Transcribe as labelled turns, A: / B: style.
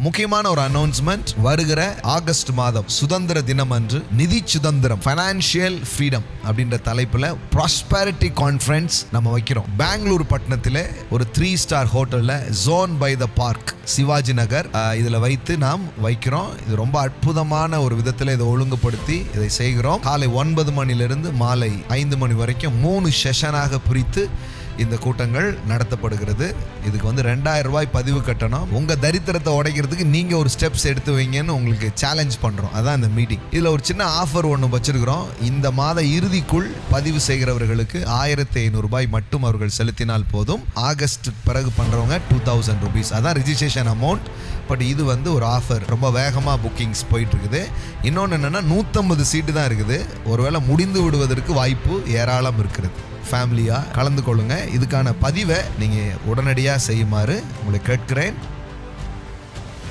A: முக்கியமான ஒரு அனௌன்ஸ்மெண்ட் வருகிற ஆகஸ்ட் மாதம் சுதந்திர தினம் அன்று நிதி சுதந்திரம் ஃபைனான்சியல் ஃப்ரீடம் அப்படின்ற தலைப்புல ப்ராஸ்பரிட்டி கான்ஃபரன்ஸ் நம்ம வைக்கிறோம். பெங்களூர் பட்டணத்தில் ஒரு த்ரீ ஸ்டார் ஹோட்டல்ல zone by the park Shivaji Nagar இதில் வைத்து நாம் வைக்கிறோம். இது ரொம்ப அற்புதமான ஒரு விதத்தில் இதை ஒழுங்குபடுத்தி இதை செய்கிறோம். காலை ஒன்பது மணிலிருந்து மாலை ஐந்து மணி வரைக்கும் மூணு செஷனாக பிரித்து இந்த கூட்டங்கள் நடத்தப்படுகிறது. இதுக்கு வந்து ரெண்டாயிரம் ரூபாய் பதிவு கட்டணம். உங்கள் தரித்திரத்தை உடைக்கிறதுக்கு நீங்கள் ஒரு ஸ்டெப்ஸ் எடுத்து வைங்கன்னு உங்களுக்கு சேலஞ்ச் பண்ணுறோம் அதான் இந்த மீட்டிங் இதில் ஒரு சின்ன ஆஃபர் ஒன்று வச்சுருக்கிறோம். இந்த மாத இறுதிக்குள் பதிவு செய்கிறவர்களுக்கு ஆயிரத்தி ஐநூறுபாய் மட்டும் அவர்கள் செலுத்தினால் போதும். ஆகஸ்ட் பிறகு பண்ணுறவங்க டூ தௌசண்ட் ருபீஸ் அதான் ரிஜிஸ்ட்ரேஷன் அமௌண்ட் பட் இது வந்து ஒரு ஆஃபர் ரொம்ப வேகமாக புக்கிங்ஸ் போயிட்டு இருக்குது இன்னொன்று என்னென்னா நூற்றம்பது சீட்டு தான் இருக்குது. ஒருவேளை முடிந்து விடுவதற்கு வாய்ப்பு ஏராளம் இருக்கிறது. ஃபேமிலியாக கலந்து கொள்ளுங்கள் இதுக்கான பதிவை நீங்கள் உடனடியாக செய்யுமாறு உங்களை கேட்கிறேன்.